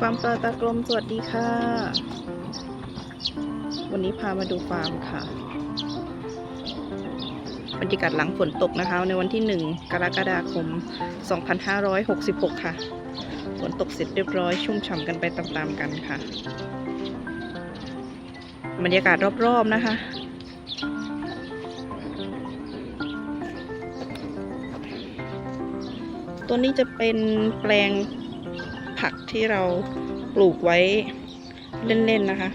ฟาร์มปลาตากลมสวัสดีค่ะ วันนี้พามาดูฟาร์มค่ะ บรรยากาศหลังฝนตกนะคะ ในวันที่ 1 กรกฎาคม 2566 ค่ะ ฝนตกเสร็จเรียบร้อยชุ่มฉ่ำกันไปตามๆกันค่ะ บรรยากาศรอบๆนะคะตัวนี้จะเป็นแปลง ผักที่เราปลูกไว้เล่นๆนะคะ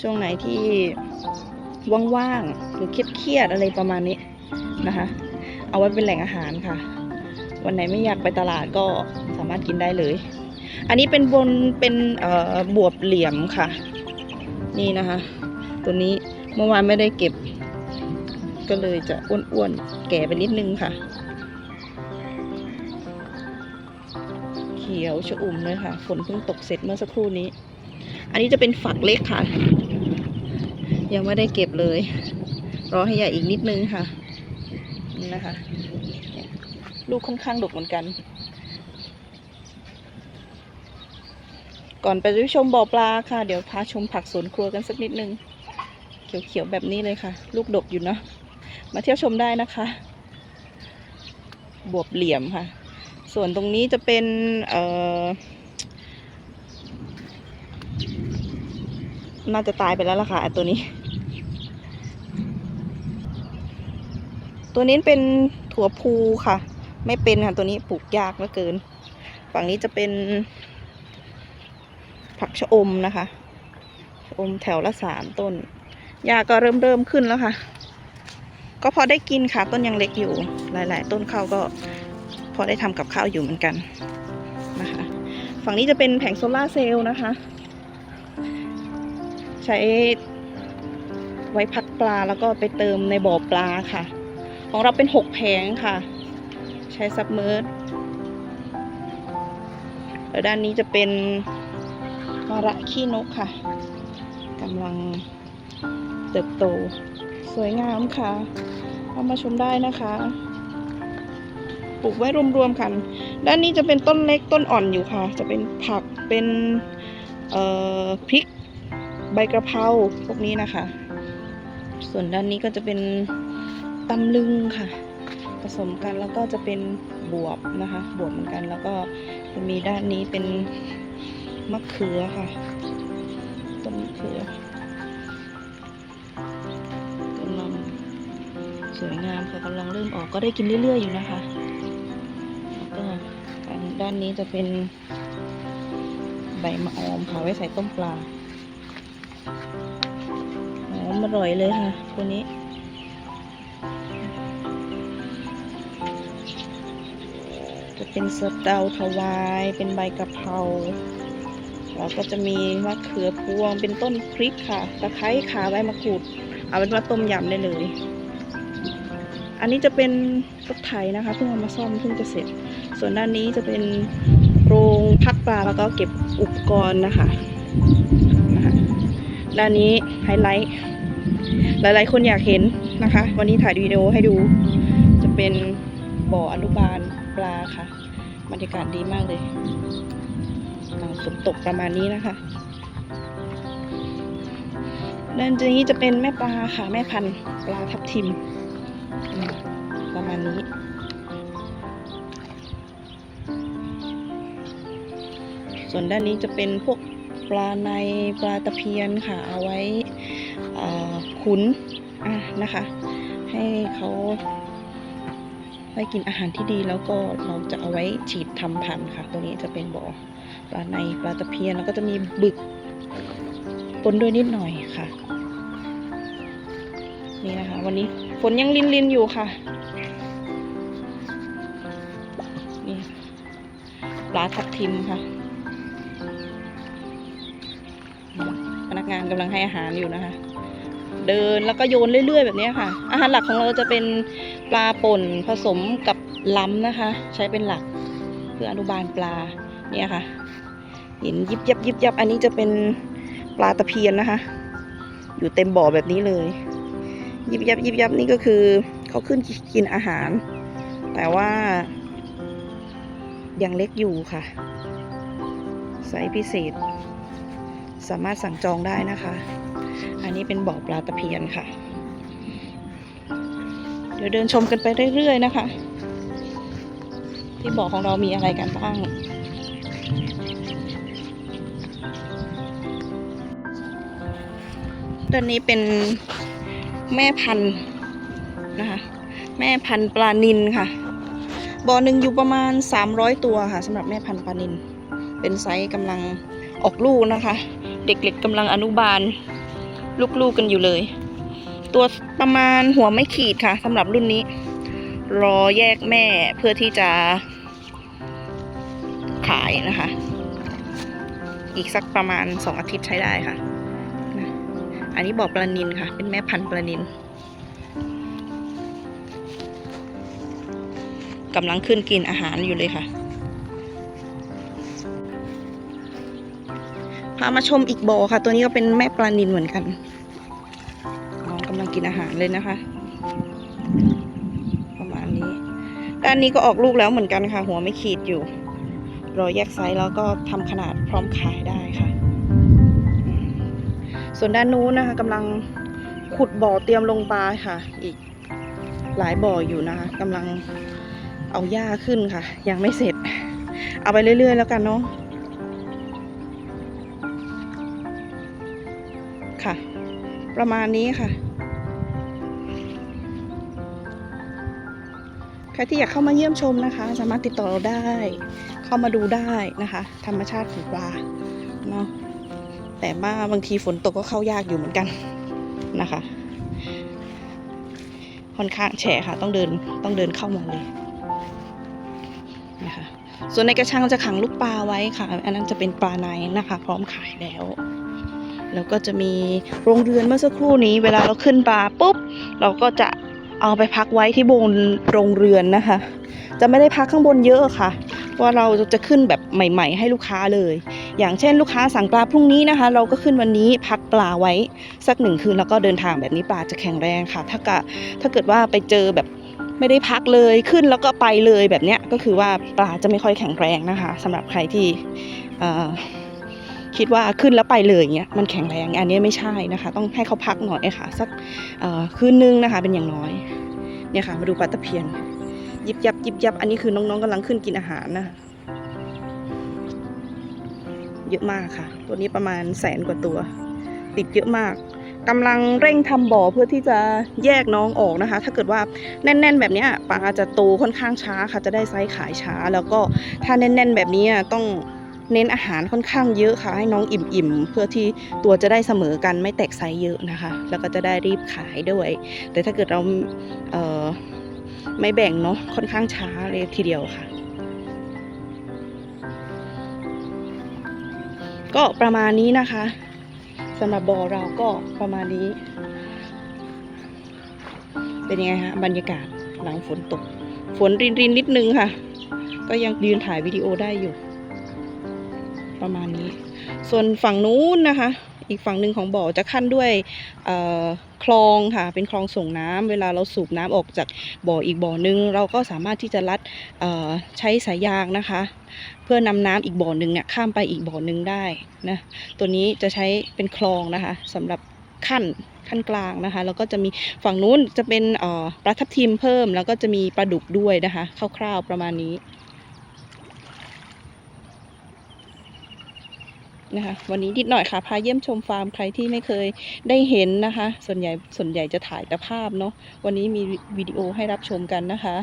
ช่วงไหนที่ว่างๆหรือเครียดๆอะไรประมาณนี้นะคะ เอาไว้เป็นแหล่งอาหารค่ะ วันไหนไม่อยากไปตลาดก็สามารถกินได้เลย อันนี้เป็นบนเป็นบวบเหลี่ยมค่ะ นี่นะคะ ตัวนี้เมื่อวานไม่ได้เก็บ ก็เลยจะอ้วนๆแก่ไปนิดนึงค่ะ เขียวชอุ่มเลยค่ะ ฝนเพิ่งตกเสร็จเมื่อสักครู่นี้ อันนี้จะเป็นฝักเล็กค่ะ ยังไม่ได้เก็บเลย รอให้ใหญ่อีกนิดนึงค่ะนี่นะคะ ลูกค่อนข้างดกเหมือนกัน ก่อนไปชมบ่อปลาค่ะ เดี๋ยวพาชมผักสวนครัวกันสักนิดนึง เขียวๆแบบนี้เลยค่ะ ลูกดกอยู่เนาะ มาเที่ยวชมได้นะคะ บวบเหลี่ยมค่ะ ส่วนตรงนี้จะเป็นเอ่อน่าจะตายไปแล้วล่ะค่ะตัวนี้ ตัวนี้เป็นถั่วพูค่ะ ไม่เป็นค่ะตัวนี้ปลูกยากเหลือเกิน ฝั่งนี้จะเป็น ผักชะอมนะคะชะอมแถวละสามต้นหญ้าก็เริ่มเริ่มขึ้นแล้วค่ะ ก็พอได้กินค่ะ ต้นยังเล็กอยู่ หลาย ๆ ต้นเขาก็ พอได้ทำกับข้าวอยู่เหมือนกันนะคะ ฝั่งนี้จะเป็นแผงโซลาเซลล์นะคะ ใช้ไว้พักปลาแล้วก็ไปเติมในบ่อปลาค่ะ ของเราเป็นหกแผงค่ะ ใช้ซับเมอร์ดแล้วด้านนี้จะเป็นมะระขี้นกค่ะกำลังเติบโต สวยงามค่ะเข้ามาชมได้นะคะ ปลูกไว้รวมๆกัน ด้านนี้จะเป็นต้นเล็กต้นอ่อนอยู่ค่ะ จะเป็นผักเป็นพริกใบกระเพราพวกนี้นะคะ ส่วนด้านนี้ก็จะเป็นตำลึงค่ะ ผสมกันแล้วก็จะเป็นบวบนะคะ บวบเหมือนกันแล้วก็จะมีด้านนี้เป็นมะเขือค่ะต้นมะเขือกำลังสวยงามค่ะกำลังเริ่มออกก็ได้กินเรื่อยๆอยู่นะคะ ก็ทางด้านนี้จะเป็นใบมะออมค่ะไว้ใส่ต้มปลาหอมอร่อยเลยค่ะ ตัวนี้ จะเป็นสะเดาถวาย เป็นใบกะเพราแล้วก็จะมีมะเขือพวงเป็นต้นพริกค่ะตะไคร้ขาใบมะกรูด เอาเป็นว่าต้มยำได้เลย อันนี้จะเป็นรถไถนะคะเพิ่งเอามาซ่อมเพิ่งจะเสร็จ ส่วนด้านนี้จะเป็นโรงพักปลาแล้วก็เก็บอุปกรณ์นะคะนะคะด้านนี้ไฮไลท์หลาย ๆ คนอยากเห็นนะคะ วันนี้ถ่ายวิดีโอให้ดู จะเป็นบ่ออนุบาลปลาค่ะบรรยากาศดีมากเลยหลังฝนตกประมาณนี้นะคะด้านนี้จะเป็นแม่ปลาค่ะแม่พันธุ์ปลาทับทิมประมาณนี้ ส่วนด้านนี้จะเป็นพวกปลาในปลาตะเพียนค่ะ เอาไว้ขุนะนะคะ ให้เขาได้กินอาหารที่ดีแล้วก็เราจะเอาไว้ฉีดทำพันธุ์ค่ะ ตัวนี้จะเป็นบ่อปลาในปลาตะเพียนแล้วก็จะมีบึกปนด้วยนิดหน่อยค่ะ นี่นะคะ วันนี้ฝนยังลินลินอยู่ค่ะนี่ปลาทับทิมค่ะ นักงานกำลังให้อาหารอยู่นะคะ เดินแล้วก็โยนเรื่อย ๆ แบบนี้ค่ะ อาหารหลักของเราจะเป็นปลาป่นผสมกับล้ำนะคะ ใช้เป็นหลักเพื่ออนุบาลปลาเนี่ยค่ะ เห็นยิบยับยิบยับอันนี้จะเป็นปลาตะเพียนนะคะ อยู่เต็มบ่อแบบนี้เลย ยิบยับยิบยับนี่ก็คือเขาขึ้นกินอาหาร แต่ว่ายังเล็กอยู่ค่ะไซส์พิเศษ สามารถสั่งจองได้นะคะ อันนี้เป็นบ่อปลาตะเพียนค่ะ เดี๋ยวเดินชมกันไปเรื่อยๆนะคะ ที่บ่อของเรามีอะไรกันบ้างตัวนี้เป็นแม่พันธุ์นะคะ แม่พันธุ์ปลานินค่ะบ่อหนึ่งอยู่ประมาณ 300 ตัวค่ะสำหรับแม่พันธุ์ปลานิน เป็นไซส์กำลังออกลูกนะคะ เด็กๆกำลังอนุบาล ลูกๆกันอยู่เลย ตัวประมาณหัวไม่ขีดค่ะสำหรับรุ่นนี้ รอแยกแม่เพื่อที่จะขายนะคะ อีกสักประมาณ2องอาทิตย์ใช้ได้ค่ะนะอันนี้บอกปลานินค่ะ เป็นแม่พันธุ์ปลานินกำลังขึ้นกินอาหารอยู่เลยค่ะ พามาชมอีกบ่อค่ะ ตัวนี้ก็เป็นแม่ปลานินเหมือนกันน้องกำลังกินอาหารเลยนะคะ ประมาณนี้ ด้านนี้ก็ออกลูกแล้วเหมือนกันค่ะ หัวไม่ขีดอยู่ รอแยกไซส์แล้วก็ทำขนาดพร้อมขายได้ค่ะ ส่วนด้านนู้นนะคะกำลังขุดบ่อเตรียมลงปลาค่ะ อีกหลายบ่ออยู่นะคะกำลังเอาหญ้าขึ้นค่ะ ยังไม่เสร็จ เอาไปเรื่อย ๆ แล้วกันเนาะค่ะ ประมาณนี้ค่ะ ใครที่อยากเข้ามาเยี่ยมชมนะคะ สามารถติดต่อเราได้ เข้ามาดูได้นะคะ ธรรมชาติของปลาเนาะแต่ว่าบางทีฝนตกก็เข้ายากอยู่เหมือนกันนะคะ ค่อนข้างแฉะค่ะ ต้องเดินต้องเดินเข้ามาเลยนะคะส่วนในกระชังจะขังลูกปลาไว้ค่ะ อันนั้นจะเป็นปลาในนะคะ พร้อมขายแล้ว แล้วก็จะมีโรงเรือนเมื่อสักครู่นี้ เวลาเราขึ้นปลาปุ๊บ เราก็จะเอาไปพักไว้ที่บนโรงเรือนนะคะ จะไม่ได้พักข้างบนเยอะค่ะเพราะเราจะขึ้นแบบใหม่ ๆ ให้ลูกค้าเลย อย่างเช่นลูกค้าสั่งปลาพรุ่งนี้นะคะ เราก็ขึ้นวันนี้พักปลาไว้สักหนึ่งคืนแล้วก็เดินทางแบบนี้ปลาจะแข็งแรงค่ะ ถ้ากะถ้าเกิดว่าไปเจอแบบไม่ได้พักเลยขึ้นแล้วก็ไปเลยแบบเนี้ยก็คือว่าปลาจะไม่ค่อยแข็งแรงนะคะสำหรับใครที่ออ คิดว่าขึ้นแล้วไปเลยเงี้ยมันแข็งแรงอันนี้ไม่ใช่นะคะ ต้องให้เขาพักหน่อยค่ะ สักคืนนึงนะคะ เป็นอย่างน้อยเนี่ยค่ะมาดูปลาตะเพียน ยิบยับยิบยับอันนี้คือน้องๆกำลังขึ้นกินอาหารนะเยอะมากค่ะ ตัวนี้ประมาณแสนกว่าตัว ติดเยอะมากกำลังเร่งทำบ่อเพื่อที่จะแยกน้องออกนะคะ ถ้าเกิดว่าแน่น ๆ แบบนี้ปลาจะโตค่อนข้างช้าค่ะ จะได้ไซส์ขายช้า แล้วก็ถ้าแน่น ๆ แบบนี้ต้อง เน้นอาหารค่อนข้างเยอะค่ะ ให้น้องอิ่มๆ เพื่อที่ตัวจะได้เสมอกันไม่แตกไซส์เยอะนะคะ แล้วก็จะได้รีบขายด้วย แต่ถ้าเกิดเราเไม่แบ่งเนาะค่อนข้างช้าเลยทีเดียวค่ะ ก็ประมาณนี้นะคะสำหรับบอเราก็ประมาณนี้ เป็นยังไงคะบรรยากาศหลังฝนตก ฝนรินรินนิดนึงค่ะ ก็ยังยืนถ่ายวิดีโอได้อยู่ ประมาณนี้ ส่วนฝั่งนู้นนะคะ อีกฝั่งหนึ่งของบ่อจะขั้นด้วยคลองค่ะ เป็นคลองส่งน้ำเวลาเราสูบน้ำออกจากบ่ออีกบ่อนึง เราก็สามารถที่จะลัดใช้สายยางนะคะ เพื่อนำน้ำอีกบ่อหนึ่งเนี่ยข้ามไปอีกบ่อหนึ่งได้นะตัวนี้จะใช้เป็นคลองนะคะสำหรับขั้นขั้นกลางนะคะแล้วก็จะมีฝั่งนู้นจะเป็นปลาทับทิมเพิ่ม แล้วก็จะมีปลาดุกด้วยนะคะคร่าวๆประมาณนี้ นะคะ วันนี้นิดหน่อยค่ะ พาเยี่ยมชมฟาร์มใครที่ไม่เคยได้เห็นนะคะ ส่วนใหญ่ส่วนใหญ่จะถ่ายแต่ภาพเนาะวันนี้มีวิดีโอให้รับชมกันนะคะ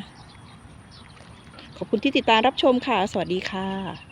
ขอบคุณที่ติดตามรับชมค่ะ สวัสดีค่ะ